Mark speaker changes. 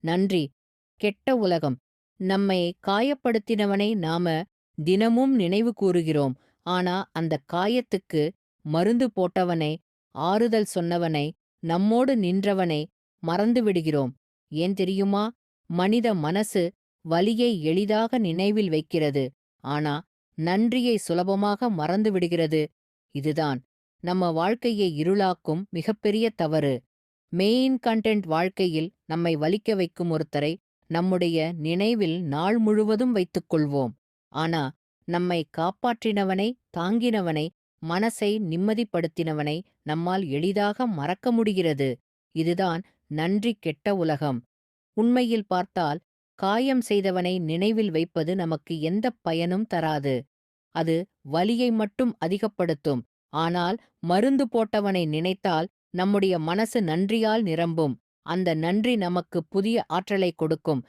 Speaker 1: நன்றி. கெட்ட உலகம். நம்மை காயப்படுத்தினவனை நாம தினமும் நினைவு கூறுகிறோம். ஆனா அந்த காயத்துக்கு மருந்து போட்டவனை ஆறுதல் சொன்னவனை நம்மோடு நின்றவனை மறந்து விடுகிறோம். ஏன் தெரியுமா? மனித மனசு வலியை எளிதாக நினைவில் வைக்கிறது. ஆனா நன்றியை சுலபமாக மறந்து விடுகிறது. இதுதான். நம்ம வாழ்க்கையை இருளாக்கும் மிகப்பெரிய தவறு. மெயின் கண்டென்ட் வாழ்க்கையில் நம்மை வலிக்க வைக்கும் ஒருத்தரை நம்முடைய நினைவில் நாள் முழுவதும் வைத்துக் கொள்வோம் ஆனா நம்மை காப்பாற்றினவனை தாங்கினவனை மனசை நிம்மதிப்படுத்தினவனை நம்மால் எளிதாக மறக்க முடிகிறது. இதுதான் நன்றி கெட்ட உலகம். உண்மையில் பார்த்தால் காயம் செய்தவனை நினைவில் வைப்பது நமக்கு எந்த பயனும் தராது. அது வலியை மட்டும் அதிகப்படுத்தும். ஆனால் மருந்து போட்டவனை நினைத்தால் நம்முடைய மனசு நன்றியால் நிரம்பும். அந்த நன்றி நமக்கு புதிய ஆற்றலை கொடுக்கும்.